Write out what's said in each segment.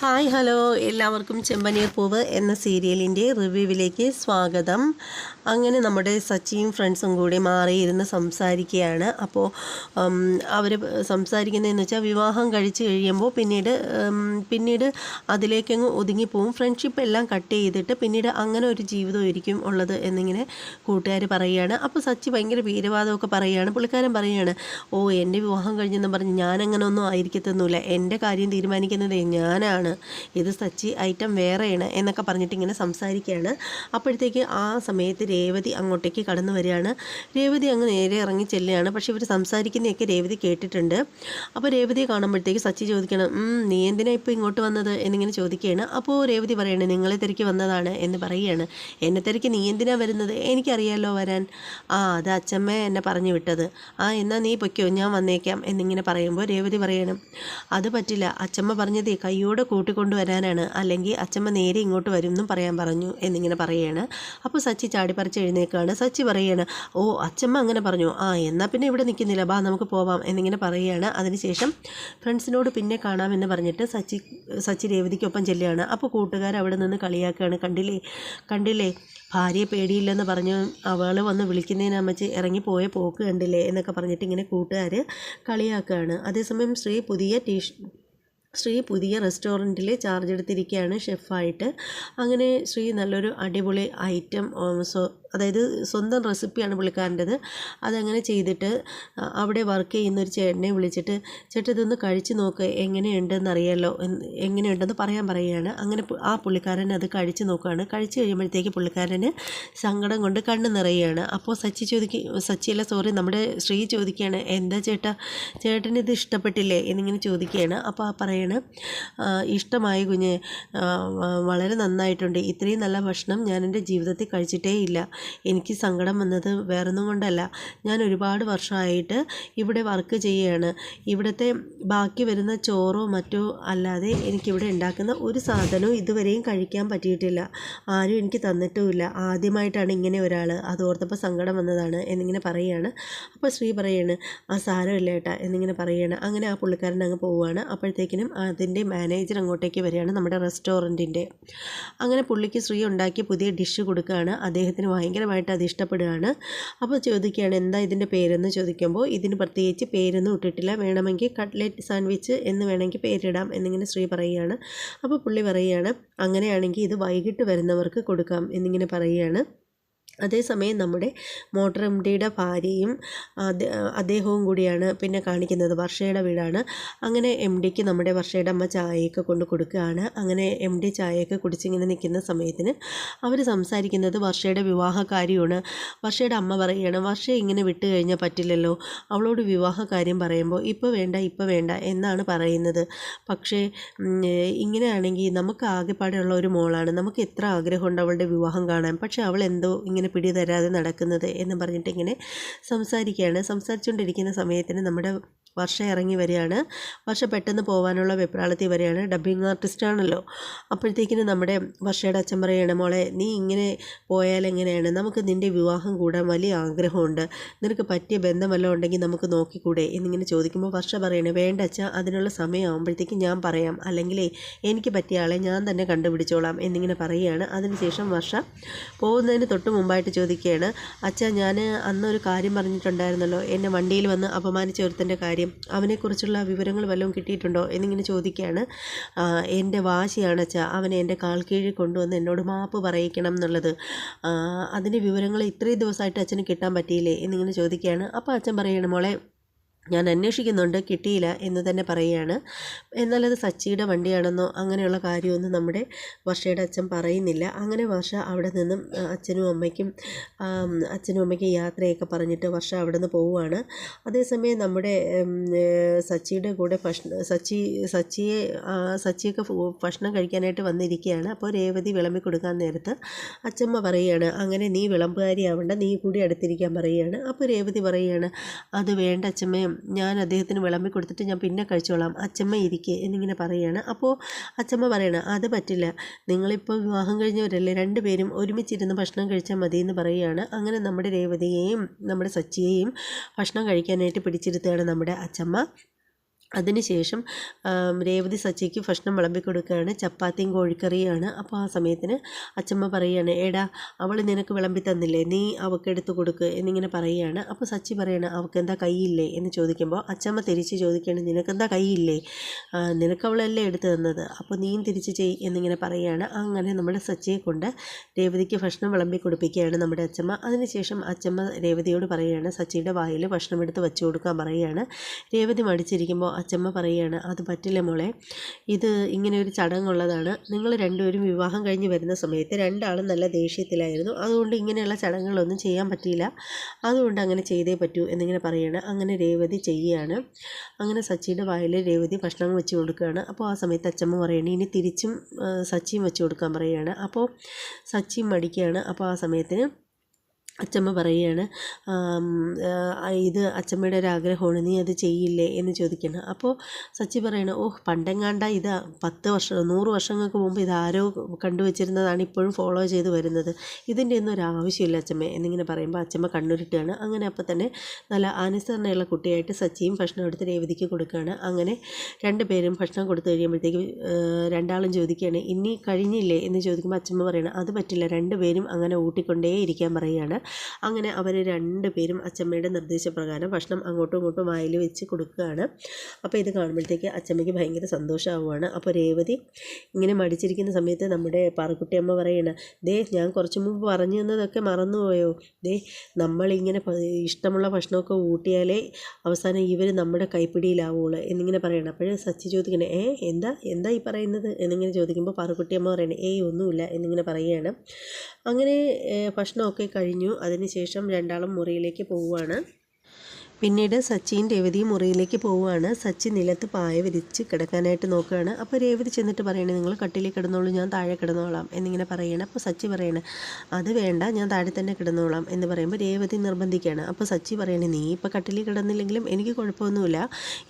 Hi hello. എല്ലാവർക്കും ചെമ്പനീർ പൂവ് എന്ന സീരിയലിന്റെ റിവ്യൂവിലേക്ക് സ്വാഗതം. അങ്ങനെ നമ്മുടെ സച്ചിയും ഫ്രണ്ട്സും കൂടി മാറിയിരുന്ന് സംസാരിക്കുകയാണ്. അപ്പോൾ അവർ സംസാരിക്കുന്നതെന്ന് വെച്ചാൽ വിവാഹം കഴിച്ച് കഴിയുമ്പോൾ പിന്നീട് പിന്നീട് അതിലേക്കങ്ങ് ഒതുങ്ങിപ്പോവും. ഫ്രണ്ട്ഷിപ്പ് എല്ലാം കട്ട് ചെയ്തിട്ട് പിന്നീട് അങ്ങനെ ഒരു ജീവിതമായിരിക്കും ഉള്ളത് എന്നിങ്ങനെ കൂട്ടുകാർ പറയുകയാണ്. അപ്പോൾ സച്ചി ഭയങ്കര വീരവാദമൊക്കെ പറയുകയാണ്. പുള്ളിക്കാരൻ പറയുകയാണ് ഓ എന്റെ വിവാഹം കഴിഞ്ഞെന്ന് പറഞ്ഞ് ഞാനങ്ങനെ ഒന്നും ആയിരിക്കത്തൊന്നുമില്ല. എന്റെ കാര്യം തീരുമാനിക്കുന്നത് ഞാനാണ്. ഇത് സച്ചി ഐറ്റം വേറെയാണ് എന്നൊക്കെ പറഞ്ഞിട്ട് ഇങ്ങനെ സംസാരിക്കുകയാണ്. അപ്പോഴത്തേക്ക് ആ സമയത്ത് രേവതി അങ്ങോട്ടേക്ക് കടന്നു വരികയാണ്. രേവതി അങ്ങ് നേരെ ഇറങ്ങി ചെല്ലുകയാണ്. പക്ഷേ ഇവർ സംസാരിക്കുന്നതൊക്കെ രേവതി കേട്ടിട്ടുണ്ട്. അപ്പോൾ രേവതിയെ കാണുമ്പോഴത്തേക്ക് സച്ചി ചോദിക്കണം നീ എന്തിനാ ഇപ്പോൾ ഇങ്ങോട്ട് വന്നത്? എന്നിങ്ങനെ ചോദിക്കുകയാണ്. അപ്പോൾ രേവതി പറയണേ നിങ്ങളെ തിരക്കി വന്നതാണ് എന്ന് പറയുകയാണ്. എന്നെ തിരക്കി നീ എന്തിനാ വരുന്നത്? എനിക്കറിയാലോ വരാൻ. ആ അത് അച്ഛമ്മ എന്നെ പറഞ്ഞു വിട്ടത്. ആ എന്നാൽ നീ പൊയ്ക്കോ ഞാൻ വന്നേക്കാം എന്നിങ്ങനെ പറയുമ്പോൾ രേവതി പറയണം അത് പറ്റില്ല. അച്ഛമ്മ പറഞ്ഞതേ കയ്യോടെ കൂട്ടിക്കൊണ്ടുവരാനാണ്. അല്ലെങ്കിൽ അച്ചമ്മ നേരെ ഇങ്ങോട്ട് വരും എന്നും പറയാൻ പറഞ്ഞു എന്നിങ്ങനെ പറയുകയാണ്. അപ്പോൾ സച്ചി ചാടിപ്പറിച്ച് എഴുന്നേക്കാണ് സച്ചി പറയുകയാണ് ഓ അച്ചമ്മ അങ്ങനെ പറഞ്ഞു. ആ എന്നാൽ പിന്നെ ഇവിടെ നിൽക്കുന്നില്ല. ബാ നമുക്ക് പോവാം. എന്നിങ്ങനെ പറയുകയാണ്. അതിനുശേഷം ഫ്രണ്ട്സിനോട് പിന്നെ കാണാമെന്ന് പറഞ്ഞിട്ട് സച്ചി സച്ചി രേവതിക്കൊപ്പം ചെല്ലുകയാണ്. അപ്പോൾ കൂട്ടുകാർ അവിടെ നിന്ന് കളിയാക്കുകയാണ്. കണ്ടില്ലേ കണ്ടില്ലേ ഭാര്യയെ പേടിയില്ലെന്ന് പറഞ്ഞ് അവൾ വന്ന് വിളിക്കുന്നതിന് അമ്മച്ച് ഇറങ്ങിപ്പോയ പോക്ക് കണ്ടില്ലേ? എന്നൊക്കെ പറഞ്ഞിട്ട് ഇങ്ങനെ കൂട്ടുകാർ കളിയാക്കുകയാണ്. അതേസമയം ശ്രീ പുതിയ ടീ ശ്രീ പുതിയ റെസ്റ്റോറന്റിൽ ചാർജ് എടുത്തിരിക്കുകയാണ് ഷെഫായിട്ട്. അങ്ങനെ ശ്രീ നല്ലൊരു അടിപൊളി ഐറ്റം അതായത് സ്വന്തം റെസിപ്പിയാണ് പുള്ളിക്കാരന്റെത്. അതങ്ങനെ ചെയ്തിട്ട് അവിടെ വർക്ക് ചെയ്യുന്ന ഒരു ചേട്ടനെ വിളിച്ചിട്ട് ചേട്ടൻ ഇതൊന്ന് കഴിച്ച് നോക്ക് എങ്ങനെയുണ്ടെന്ന് അറിയാമല്ലോ എങ്ങനെയുണ്ടെന്ന് പറയാൻ പറയുകയാണ്. അങ്ങനെ ആ പുള്ളിക്കാരൻ അത് കഴിച്ച് നോക്കുകയാണ്. കഴിച്ച് കഴിയുമ്പോഴത്തേക്ക് പുള്ളിക്കാരന് സങ്കടം കൊണ്ട് കണ്ണ് നിറയുകയാണ്. അപ്പോൾ സച്ചി ചോദിക്കും സച്ചിയല്ല സോറി നമ്മുടെ ശ്രീ ചോദിക്കുകയാണ് എന്താ ചേട്ടാ? ചേട്ടന് ഇത് ഇഷ്ടപ്പെട്ടില്ലേ? എന്നിങ്ങനെ ചോദിക്കുകയാണ്. അപ്പോൾ ആ പറയണ "ആ, ഇഷ്ടമായി കുഞ്ഞ് വളരെ നന്നായിട്ടുണ്ട്. ഇത്രയും നല്ല ഭക്ഷണം ഞാൻ എന്റെ ജീവിതത്തിൽ കഴിച്ചിട്ടേ ഇല്ല. എനിക്ക് സങ്കടം വന്നത് വേറൊന്നും കൊണ്ടല്ല. ഞാൻ ഒരുപാട് വർഷമായിട്ട് ഇവിടെ വർക്ക് ചെയ്യുകയാണ്. ഇവിടുത്തെ ബാക്കി വരുന്ന ചോറോ മറ്റോ അല്ലാതെ എനിക്കിവിടെ ഉണ്ടാക്കുന്ന ഒരു സാധനവും ഇതുവരെയും കഴിക്കാൻ പറ്റിയിട്ടില്ല. ആരും എനിക്ക് തന്നിട്ടുമില്ല. ആദ്യമായിട്ടാണ് ഇങ്ങനെ ഒരാൾ അത് ഓർത്തപ്പോൾ സങ്കടം വന്നതാണ് എന്നിങ്ങനെ പറയുകയാണ് അപ്പോൾ ശ്രീ പറയാണ് ആ സാരമില്ല ഏട്ടാ എന്നിങ്ങനെ പറയുകയാണ് അങ്ങനെ ആ പുള്ളിക്കാരൻ അങ്ങ് പോവുകയാണ്. അപ്പോഴത്തേക്കിനും അതിന്റെ മാനേജർ അങ്ങോട്ടേക്ക് വരികയാണ് നമ്മുടെ റെസ്റ്റോറന്റിന്റെ അങ്ങനെ പുള്ളിക്ക് ശ്രീ ഉണ്ടാക്കിയ പുതിയ ഡിഷ് കൊടുക്കുകയാണ്. അദ്ദേഹത്തിന് ഭയങ്കരമായിട്ട് അത് ഇഷ്ടപ്പെടുകയാണ്. അപ്പോൾ ചോദിക്കുകയാണ് എന്താ ഇതിന്റെ പേരെന്ന്? ചോദിക്കുമ്പോൾ ഇതിന് പ്രത്യേകിച്ച് പേരൊന്നും ഇട്ടിട്ടില്ല. വേണമെങ്കിൽ കട്ട്ലറ്റ് സാൻഡ്വിച്ച് എന്ന് വേണമെങ്കിൽ പേരിടാം എന്നിങ്ങനെ ശ്രീ പറയുകയാണ്. അപ്പോൾ പുള്ളി പറയുകയാണ് അങ്ങനെയാണെങ്കിൽ ഇത് വൈകിട്ട് വരുന്നവർക്ക് കൊടുക്കാം എന്നിങ്ങനെ പറയുകയാണ്. അതേസമയം നമ്മുടെ മോട്ടർ എം ഡിയുടെ ഭാര്യയും അദ്ദേഹവും കൂടിയാണ് പിന്നെ കാണിക്കുന്നത്. വർഷയുടെ വീടാണ്. അങ്ങനെ എം ഡിക്ക് നമ്മുടെ വർഷയുടെ അമ്മ ചായയൊക്കെ കൊണ്ട് കൊടുക്കുകയാണ്. അങ്ങനെ എം ഡി ചായയൊക്കെ കുടിച്ചിങ്ങനെ നിൽക്കുന്ന സമയത്തിന് അവർ സംസാരിക്കുന്നത് വർഷയുടെ വിവാഹകാര്യമാണ് വർഷയുടെ അമ്മ പറയുകയാണ് വർഷ ഇങ്ങനെ വിട്ടു കഴിഞ്ഞാൽ പറ്റില്ലല്ലോ. അവളോട് വിവാഹകാര്യം പറയുമ്പോൾ ഇപ്പോൾ വേണ്ട ഇപ്പോൾ വേണ്ട എന്നാണ് പറയുന്നത്. പക്ഷേ ഇങ്ങനെയാണെങ്കിൽ നമുക്ക് ആകെപ്പാടെയുള്ള ഒരു മോളാണ്. നമുക്ക് എത്ര ആഗ്രഹമുണ്ട് അവളുടെ വിവാഹം കാണാൻ. പക്ഷേ അവൾ എന്തോ ഇങ്ങനെ പിടി തരാതെ നടക്കുന്നത് എന്ന് പറഞ്ഞിട്ട് ഇങ്ങനെ സംസാരിക്കുകയാണ്. സംസാരിച്ചുകൊണ്ടിരിക്കുന്ന സമയത്തിന് നമ്മുടെ വർഷ ഇറങ്ങി വരികയാണ്. വർഷ പെട്ടെന്ന് പോകാനുള്ള വെപ്രാളത്തിൽ വരികയാണ്. ഡബ്ബിങ് ആർട്ടിസ്റ്റാണല്ലോ അപ്പോഴത്തേക്കിന് നമ്മുടെ വർഷയുടെ അച്ഛൻ പറയുകയാണ് മോളെ നീ ഇങ്ങനെ പോയാൽ എങ്ങനെയാണ്? നമുക്ക് നിന്റെ വിവാഹം കൂടാൻ വലിയ ആഗ്രഹമുണ്ട്. നിനക്ക് പറ്റിയ ബന്ധം വല്ലതും ഉണ്ടെങ്കിൽ നമുക്ക് നോക്കിക്കൂടെ? എന്നിങ്ങനെ ചോദിക്കുമ്പോൾ വർഷ പറയണേ വേണ്ട അച്ഛ അതിനുള്ള സമയമാകുമ്പോഴത്തേക്കും ഞാൻ പറയാം. അല്ലെങ്കിലേ എനിക്ക് പറ്റിയ ആളെ ഞാൻ തന്നെ കണ്ടുപിടിച്ചോളാം. എന്നിങ്ങനെ പറയുകയാണ്. അതിനുശേഷം വർഷ പോകുന്നതിന് തൊട്ട് മുമ്പായിട്ട് ചോദിക്കുകയാണ് അച്ഛ ഞാൻ അന്നൊരു കാര്യം പറഞ്ഞിട്ടുണ്ടായിരുന്നല്ലോ. എന്നെ വണ്ടിയിൽ വന്ന് അപമാനിച്ച ഒരുത്തന്റെ കാര്യം അവനെക്കുറിച്ചുള്ള വിവരങ്ങൾ വല്ലതും കിട്ടിയിട്ടുണ്ടോ എന്നിങ്ങനെ ചോദിക്കുകയാണ്. എന്റെ വാശിയാണ് അച്ഛ അവനെ എന്റെ കാൽ കീഴിൽ കൊണ്ടുവന്ന് എന്നോട് മാപ്പ് പറയിക്കണം എന്നുള്ളത്. അതിന്റെ വിവരങ്ങൾ ഇത്രയും ദിവസമായിട്ട് അച്ഛന് കിട്ടാൻ പറ്റിയില്ലേ എന്നിങ്ങനെ ചോദിക്കുകയാണ്. അപ്പോൾ അച്ഛൻ പറയണം മോളെ ഞാൻ അന്വേഷിക്കുന്നുണ്ട് കിട്ടിയില്ല എന്ന് തന്നെ പറയുകയാണ്. എന്നാലത് സച്ചിയുടെ വണ്ടിയാണെന്നോ അങ്ങനെയുള്ള കാര്യമൊന്നും നമ്മുടെ വർഷയുടെ അച്ഛൻ പറയുന്നില്ല. അങ്ങനെ വർഷ അവിടെ നിന്നും അച്ഛനും അമ്മയ്ക്കും അച്ഛനും അമ്മയ്ക്കും യാത്രയൊക്കെ പറഞ്ഞിട്ട് വർഷ അവിടെ നിന്ന് പോവുകയാണ്. അതേസമയം നമ്മുടെ സച്ചിയുടെ കൂടെ ഭക്ഷണം സച്ചി സച്ചിയെ സച്ചിയൊക്കെ ഭക്ഷണം കഴിക്കാനായിട്ട് വന്നിരിക്കുകയാണ്. അപ്പോൾ രേവതി വിളമ്പി കൊടുക്കാൻ നേരത്ത് അച്ഛമ്മ പറയുകയാണ് അങ്ങനെ നീ വിളമ്പുകാരിയാവണ്ട നീ കൂടി അടുത്തിരിക്കാൻ പറയുകയാണ്. അപ്പോൾ രേവതി പറയുകയാണ് അത് വേണ്ട അച്ഛമ്മയും ഞാൻ അദ്ദേഹത്തിന് വിളമ്പി കൊടുത്തിട്ട് ഞാൻ പിന്നെ കഴിച്ചോളാം. അച്ചമ്മ ഇരിക്കെ എന്നിങ്ങനെ പറയുകയാണ് അപ്പോൾ അച്ഛമ്മ പറയണം അത് പറ്റില്ല. നിങ്ങളിപ്പോൾ വിവാഹം കഴിഞ്ഞവരല്ലേ രണ്ടുപേരും ഒരുമിച്ചിരുന്ന് ഭക്ഷണം കഴിച്ചാൽ മതി എന്ന് പറയുകയാണ്. അങ്ങനെ നമ്മുടെ രേവതിയെയും നമ്മുടെ സച്ചിയെയും ഭക്ഷണം കഴിക്കാനായിട്ട് പിടിച്ചിരുത്തുകയാണ് നമ്മുടെ അച്ഛമ്മ അതിനുശേഷം രേവതി സച്ചിക്ക് ഭക്ഷണം വിളമ്പി കൊടുക്കുകയാണ്. ചപ്പാത്തിയും കോഴിക്കറിയാണ് അപ്പോൾ ആ സമയത്തിന് അച്ചമ്മ പറയുകയാണ് എടാ അവൾ നിനക്ക് വിളമ്പി തന്നില്ലേ? നീ അവൾക്ക് എടുത്തു കൊടുക്ക് എന്നിങ്ങനെ പറയുകയാണ്. അപ്പോൾ സച്ചി പറയണം അവൾക്ക് എന്താ കൈയില്ലേ? എന്ന് ചോദിക്കുമ്പോൾ അച്ചമ്മ തിരിച്ച് ചോദിക്കുകയാണ് നിനക്കെന്താ കൈയില്ലേ? നിനക്ക് അവളല്ലേ എടുത്ത് തന്നത്? അപ്പോൾ നീയും തിരിച്ച് ചെയ് എന്നിങ്ങനെ പറയുകയാണ്. അങ്ങനെ നമ്മുടെ സച്ചിയെ കൊണ്ട് രേവതിക്ക് ഭക്ഷണം വിളമ്പി കൊടുപ്പിക്കുകയാണ് നമ്മുടെ അച്ചമ്മ. അതിനുശേഷം അച്ചമ്മ രേവതിയോട് പറയുകയാണ് സച്ചിയുടെ വായിൽ ഭക്ഷണം എടുത്ത് വെച്ചു കൊടുക്കാൻ പറയുകയാണ്. രേവതി മടിച്ചിരിക്കുമ്പോൾ അച്ചമ്മ പറയുകയാണ് അത് പറ്റില്ല മോളെ. ഇത് ഇങ്ങനെ ഒരു ചടങ്ങുള്ളതാണ്. നിങ്ങൾ രണ്ടുപേരും വിവാഹം കഴിഞ്ഞ് വരുന്ന സമയത്ത് രണ്ടാളും നല്ല ദേഷ്യത്തിലായിരുന്നു. അതുകൊണ്ട് ഇങ്ങനെയുള്ള ചടങ്ങുകളൊന്നും ചെയ്യാൻ പറ്റിയില്ല. അതുകൊണ്ട് അങ്ങനെ ചെയ്തേ പറ്റൂ എന്നിങ്ങനെ പറയുകയാണ്. അങ്ങനെ രേവതി ചെയ്യുകയാണ്. അങ്ങനെ സച്ചിയുടെ വായിൽ രേവതി ഭക്ഷണം വെച്ച് കൊടുക്കുകയാണ്. അപ്പോൾ ആ സമയത്ത് അച്ചമ്മ പറയുകയാണ് ഇനി തിരിച്ചും സച്ചിയും വെച്ച് കൊടുക്കാൻ പറയുകയാണ്. അപ്പോൾ സച്ചിയും മടിക്കുകയാണ്. അപ്പോൾ ആ സമയത്തിന് അച്ചമ്മ പറയുകയാണ് ഇത് അച്ചമ്മയുടെ ഒരു ആഗ്രഹമാണ് നീ അത് ചെയ്യില്ലേ? എന്ന് ചോദിക്കണം അപ്പോൾ സച്ചി പറയണ ഓ പണ്ടെങ്ങാണ്ട ഇത് പത്ത് വർഷം നൂറ് വർഷങ്ങൾക്ക് മുമ്പ് ഇത് ആരോ കണ്ടുവച്ചിരുന്നതാണ് ഇപ്പോഴും ഫോളോ ചെയ്ത് വരുന്നത്. ഇതിന്റെ ഒന്നും ഒരു ആവശ്യമില്ല അച്ചമ്മ എന്നിങ്ങനെ പറയുമ്പോൾ അച്ചമ്മ കണ്ണുരുട്ടുകയാണ്. അങ്ങനെ അപ്പോൾ തന്നെ നല്ല അനുസരണയുള്ള കുട്ടിയായിട്ട് സച്ചിയും ഭക്ഷണം എടുത്ത് രേവതിക്ക് കൊടുക്കുകയാണ്. അങ്ങനെ രണ്ട് പേരും ഭക്ഷണം കൊടുത്തു കഴിയുമ്പോഴത്തേക്ക് രണ്ടാളും ചോദിക്കുകയാണ് ഇനി കഴിഞ്ഞില്ലേ? എന്ന് ചോദിക്കുമ്പോൾ അച്ചമ്മ പറയണം അത് പറ്റില്ല രണ്ടുപേരും അങ്ങനെ ഊട്ടിക്കൊണ്ടേ ഇരിക്കാൻ പറയുകയാണ്. അങ്ങനെ അവർ രണ്ടുപേരും അച്ചമ്മയുടെ നിർദ്ദേശപ്രകാരം ഭക്ഷണം അങ്ങോട്ടും ഇങ്ങോട്ടും വായിൽ വെച്ച് കൊടുക്കുകയാണ്. അപ്പോൾ ഇത് കാണുമ്പോഴത്തേക്ക് അച്ചമ്മയ്ക്ക് ഭയങ്കര സന്തോഷമാവുകയാണ്. അപ്പോൾ രേവതി ഇങ്ങനെ മടിച്ചിരിക്കുന്ന സമയത്ത് നമ്മുടെ പാറക്കുട്ടിയമ്മ പറയണ ദേ ഞാൻ കുറച്ച് മുമ്പ് പറഞ്ഞു തന്നതൊക്കെ മറന്നുപോയോ? ദേ നമ്മളിങ്ങനെ ഇഷ്ടമുള്ള ഭക്ഷണമൊക്കെ ഊട്ടിയാലേ അവസാനം ഇവർ നമ്മുടെ കൈപ്പിടിയിലാവുള്ളൂ എന്നിങ്ങനെ പറയണം അപ്പോൾ സച്ചി ചോദിക്കണേ ഏ എന്താ എന്താ ഈ പറയുന്നത്? എന്നിങ്ങനെ ചോദിക്കുമ്പോൾ പാറക്കുട്ടിയമ്മ പറയണേ ഏയ് ഒന്നുമില്ല എന്നിങ്ങനെ പറയുകയാണ്. അങ്ങനെ ഭക്ഷണമൊക്കെ കഴിഞ്ഞു. അതിനുശേഷം രണ്ടാളും മുറിയിലേക്ക് പോവുകയാണ്. പിന്നീട് സച്ചിൻ രേവതി മുറിയിലേക്ക് പോവുകയാണ്. സച്ചിൻ നിലത്ത് പായ വിരിച്ച് കിടക്കാനായിട്ട് നോക്കുകയാണ്. അപ്പോൾ രേവതി ചെന്നിട്ട് പറയണേ നിങ്ങൾ കട്ടിലിൽ കിടന്നോളൂ ഞാൻ താഴെ കിടന്നോളാം എന്നിങ്ങനെ പറയണം. അപ്പോൾ സച്ചി പറയണേ അത് വേണ്ട ഞാൻ താഴെ തന്നെ കിടന്നോളാം എന്ന് പറയുമ്പോൾ രേവതി നിർബന്ധിക്കുകയാണ്. അപ്പോൾ സച്ചി പറയണേ നീ ഇപ്പോൾ കട്ടിലിൽ കിടന്നില്ലെങ്കിലും എനിക്ക് കുഴപ്പമൊന്നുമില്ല.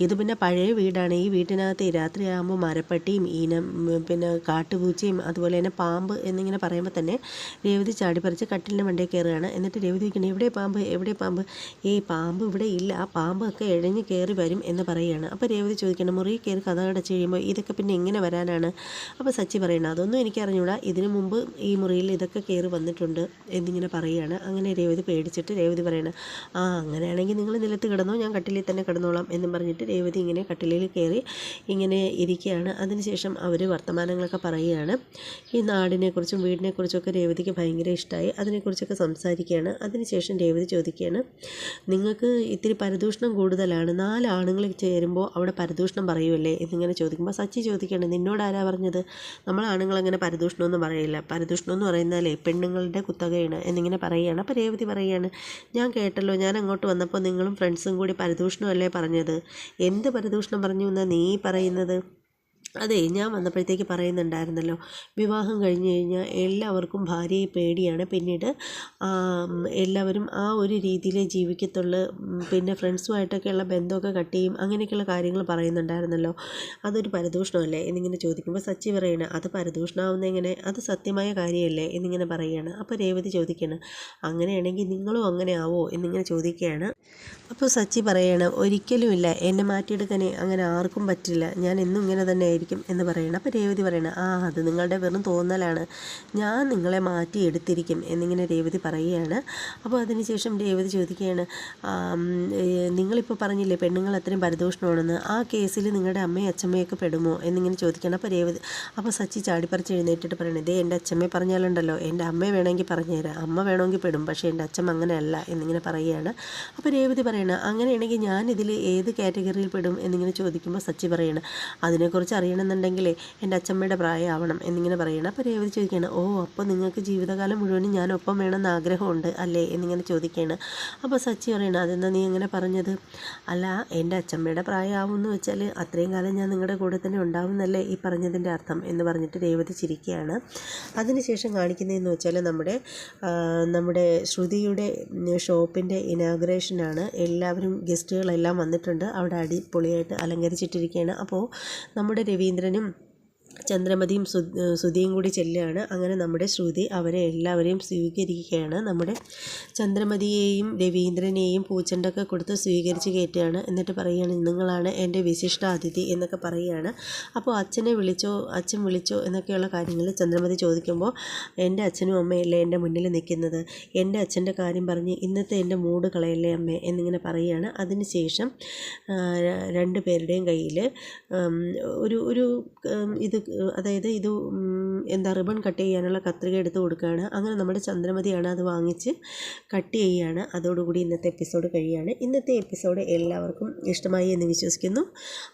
ഇത് പിന്നെ പഴയ വീടാണ്. ഈ വീട്ടിനകത്ത് രാത്രിയാകുമ്പോൾ മരപ്പട്ടിയും ഈനം പിന്നെ കാട്ടുപൂച്ചയും അതുപോലെ തന്നെ പാമ്പ് എന്നിങ്ങനെ പറയുമ്പോൾ തന്നെ രേവതി ചാടിപ്പറിച്ച് കട്ടിലിന്റെ മണ്ടിയിൽ കയറുകയാണ്. എന്നിട്ട് രേവതി ഇങ്ങനെ എവിടെ പാമ്പ്? എവിടെ പാമ്പ്? ഈ പാമ്പ് ഇവിടെ ഇല്ല ആ പാമ്പൊക്കെ ഇഴഞ്ഞ് കയറി വരും എന്ന് പറയുകയാണ് അപ്പോൾ രേവതി ചോദിക്കണം മുറി കയറി കഥ അടച്ച് കഴിയുമ്പോൾ ഇതൊക്കെ പിന്നെ എങ്ങനെ വരാനാണ്? അപ്പോൾ സച്ചി പറയണം അതൊന്നും എനിക്ക് അറിഞ്ഞൂടാ ഇതിനു മുമ്പ് ഈ മുറിയിൽ ഇതൊക്കെ കയറി വന്നിട്ടുണ്ട് എന്നിങ്ങനെ പറയുകയാണ് അങ്ങനെ രേവതി പേടിച്ചിട്ട് രേവതി പറയണം ആ അങ്ങനെയാണെങ്കിൽ നിങ്ങൾ നിലത്ത് കിടന്നോ ഞാൻ കട്ടിലിൽ തന്നെ കിടന്നോളാം എന്നും പറഞ്ഞിട്ട് രേവതി ഇങ്ങനെ കട്ടിലിൽ കയറി ഇങ്ങനെ ഇരിക്കുകയാണ്. അതിനുശേഷം അവർ വർത്തമാനങ്ങളൊക്കെ പറയുകയാണ്. ഈ നാടിനെക്കുറിച്ചും വീടിനെക്കുറിച്ചൊക്കെ രേവതിക്ക് ഭയങ്കര ഇഷ്ടമായി അതിനെക്കുറിച്ചൊക്കെ സംസാരിക്കുകയാണ്. അതിനുശേഷം രേവതി ചോദിക്കുകയാണ് നിങ്ങൾക്ക് ഇത്തിരി പരദൂഷണം കൂടുതലാണ്. നാല് ആണുങ്ങൾ ചേരുമ്പോൾ അവിടെ പരദൂഷണം പറയുമല്ലേ എന്നിങ്ങനെ ചോദിക്കുമ്പോൾ സച്ചി ചോദിക്കുകയാണ് നിന്നോട് ആരാ പറഞ്ഞത്? നമ്മൾ ആണുങ്ങൾ അങ്ങനെ പരദൂഷണമൊന്നും പറയില്ല. പരദൂഷണം എന്ന് പറയുന്നാലേ പെണ്ണുങ്ങളുടെ കുത്തകയാണ് എന്നിങ്ങനെ പറയുകയാണ്. അപ്പോൾ രേവതി പറയുകയാണ് ഞാൻ കേട്ടല്ലോ ഞാൻ അങ്ങോട്ട് വന്നപ്പോൾ നിങ്ങളും ഫ്രണ്ട്സും കൂടി പരദൂഷണമല്ലേ പറഞ്ഞത്? എന്ത് പരദൂഷണം പറഞ്ഞു എന്നാണ് നീ പറയുന്നത്? അതെ ഞാൻ വന്നപ്പോഴത്തേക്ക് പറയുന്നുണ്ടായിരുന്നല്ലോ വിവാഹം കഴിഞ്ഞ് കഴിഞ്ഞാൽ എല്ലാവർക്കും ഭാര്യയെ പേടിയാണ്. പിന്നീട് എല്ലാവരും ആ ഒരു രീതിയിലേ ജീവിക്കത്തുള്ളൂ. പിന്നെ ഫ്രണ്ട്സുമായിട്ടൊക്കെയുള്ള ബന്ധമൊക്കെ കട്ട് ചെയ്യും അങ്ങനെയൊക്കെയുള്ള കാര്യങ്ങൾ പറയുന്നുണ്ടായിരുന്നല്ലോ. അതൊരു പരദൂഷണമല്ലേ? എന്നിങ്ങനെ ചോദിക്കുമ്പോൾ സച്ചി പറയണ അത് പരദൂഷണമാവുന്ന എങ്ങനെ? അത് സത്യമായ കാര്യമല്ലേ? എന്നിങ്ങനെ പറയുകയാണ്. അപ്പോൾ രേവതി ചോദിക്കുകയാണ് അങ്ങനെയാണെങ്കിൽ നിങ്ങളും അങ്ങനെ ആവോ? എന്നിങ്ങനെ ചോദിക്കുകയാണ്. അപ്പോൾ സച്ചി പറയണം ഒരിക്കലുമില്ല എന്നെ മാറ്റിയെടുക്കാൻ അങ്ങനെ ആർക്കും പറ്റില്ല. ഞാൻ എന്നും ഇങ്ങനെ തന്നെ ആയിരിക്കും എന്ന് പറയണം. അപ്പോൾ രേവതി പറയണം ആ അത് നിങ്ങളുടെ വെറും തോന്നലാണ്. ഞാൻ നിങ്ങളെ മാറ്റിയെടുത്തിരിക്കും എന്നിങ്ങനെ രേവതി പറയുകയാണ്. അപ്പോൾ അതിനുശേഷം രേവതി ചോദിക്കുകയാണ് നിങ്ങളിപ്പോൾ പറഞ്ഞില്ലേ പെണ്ണുങ്ങൾ അത്രയും പരദൂഷണമാണെന്ന്? ആ കേസിൽ നിങ്ങളുടെ അമ്മയും അച്ഛമ്മയൊക്കെ പെടുമോ? എന്നിങ്ങനെ ചോദിക്കണം അപ്പോൾ രേവതി അപ്പോൾ സച്ചി ചാടിപ്പറിച്ച് എഴുന്നേറ്റിട്ട് പറയണേ ഇതേ എന്റെ അച്ഛമ്മയെ പറഞ്ഞാലുണ്ടല്ലോ എന്റെ അമ്മയെ വേണമെങ്കിൽ പറഞ്ഞുതരാം. അമ്മ വേണമെങ്കിൽ പെടും പക്ഷേ എന്റെ അച്ഛമ്മ അങ്ങനെയല്ല എന്നിങ്ങനെ പറയുകയാണ്. അപ്പോൾ രേവതി പറയണ അങ്ങനെയാണെങ്കിൽ ഞാൻ ഇതിൽ ഏത് കാറ്റഗറിയിൽ പെടും എന്നിങ്ങനെ ചോദിക്കുമ്പോൾ സച്ചി പറയണം. അതിനെക്കുറിച്ച് അറിയണമെന്നുണ്ടെങ്കിൽ എന്റെ അച്ഛമ്മയുടെ പ്രായമാവണം എന്നിങ്ങനെ പറയണം. അപ്പോൾ രേവതി ചോദിക്കുകയാണ് ഓ അപ്പോൾ നിങ്ങൾക്ക് ജീവിതകാലം മുഴുവനും ഞാൻ ഒപ്പം വേണമെന്ന് ആഗ്രഹമുണ്ട് അല്ലേ? എന്നിങ്ങനെ ചോദിക്കുകയാണ് അപ്പോൾ സച്ചി പറയണം അതെന്താ നീ അങ്ങനെ പറഞ്ഞത്? അല്ല എന്റെ അച്ഛമ്മയുടെ പ്രായമാവുമെന്ന് വെച്ചാൽ അത്രയും കാലം ഞാൻ നിങ്ങളുടെ കൂടെ തന്നെ ഉണ്ടാവുന്നല്ലേ ഈ പറഞ്ഞതിന്റെ അർത്ഥം എന്ന് പറഞ്ഞിട്ട് രേവതി ചിരിക്കുകയാണ്. അതിനുശേഷം കാണിക്കുന്നതെന്ന് വെച്ചാൽ നമ്മുടെ നമ്മുടെ ശ്രുതിയുടെ ഷോപ്പിന്റെ ഇനാഗ്രേഷനാണ് എല്ലാവരും ഗസ്റ്റുകളെല്ലാം വന്നിട്ടുണ്ട്. അവിടെ അടിപൊളിയായിട്ട് അലങ്കരിച്ചിട്ടിരിക്കുകയാണ്. അപ്പോൾ നമ്മുടെ രവീന്ദ്രനും ചന്ദ്രമതിയും സുധിയും കൂടി ചെല്ലുകയാണ്. അങ്ങനെ നമ്മുടെ ശ്രുതി അവരെ എല്ലാവരെയും സ്വീകരിക്കുകയാണ്. നമ്മുടെ ചന്ദ്രമതിയെയും രവീന്ദ്രനെയും പൂച്ചണ്ടൊക്കെ കൊടുത്ത് സ്വീകരിച്ച് കയറ്റുകയാണ്. എന്നിട്ട് പറയുകയാണ് നിങ്ങളാണ് എന്റെ വിശിഷ്ട അതിഥി എന്നൊക്കെ പറയുകയാണ്. അപ്പോൾ അച്ഛനെ വിളിച്ചോ അച്ഛൻ വിളിച്ചോ എന്നൊക്കെയുള്ള കാര്യങ്ങൾ ചന്ദ്രമതി ചോദിക്കുമ്പോൾ എന്റെ അച്ഛനും അമ്മയല്ലേ എന്റെ മുന്നിൽ നിൽക്കുന്നത്? എന്റെ അച്ഛന്റെ കാര്യം പറഞ്ഞ് ഇന്നത്തെ എന്റെ മൂഡ് കളയല്ലേ അമ്മേ? എന്നിങ്ങനെ പറയുകയാണ്. അതിന് ശേഷം രണ്ട് പേരുടെയും കയ്യിൽ ഒരു ഒരു ഇത് അതായത് ഇത് എന്താ റിബൺ കട്ട് ചെയ്യാനുള്ള കത്രിക എടുത്ത് കൊടുക്കുകയാണ്. അങ്ങനെ നമ്മുടെ ചന്ദ്രമതിയാണ് അത് വാങ്ങിച്ച് കട്ട് ചെയ്യുകയാണ്. അതോടുകൂടി ഇന്നത്തെ എപ്പിസോഡ് കഴിയുകയാണ്. ഇന്നത്തെ എപ്പിസോഡ് എല്ലാവർക്കും ഇഷ്ടമായി എന്ന് വിശ്വസിക്കുന്നു.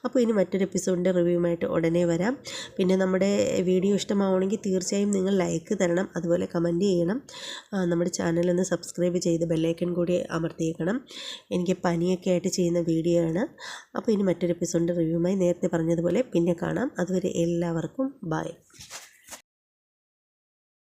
അപ്പോൾ ഇനി മറ്റൊരു എപ്പിസോഡിന്റെ റിവ്യൂമായിട്ട് ഉടനെ വരാം. പിന്നെ നമ്മുടെ വീഡിയോ ഇഷ്ടമാവണമെങ്കിൽ തീർച്ചയായും നിങ്ങൾ ലൈക്ക് തരണം അതുപോലെ കമന്റ് ചെയ്യണം. നമ്മുടെ ചാനലൊന്ന് സബ്സ്ക്രൈബ് ചെയ്ത് ബെല്ലൈക്കൺ കൂടി അമർത്തിയേക്കണം. എനിക്ക് പനിയൊക്കെ ആയിട്ട് ചെയ്യുന്ന വീഡിയോ ആണ്. അപ്പോൾ ഇനി മറ്റൊരു എപ്പിസോഡിന്റെ റിവ്യൂമായി നേരത്തെ പറഞ്ഞതുപോലെ പിന്നെ കാണാം. അതുവരെ എല്ലാവർക്കും అంతవరకు బాయ్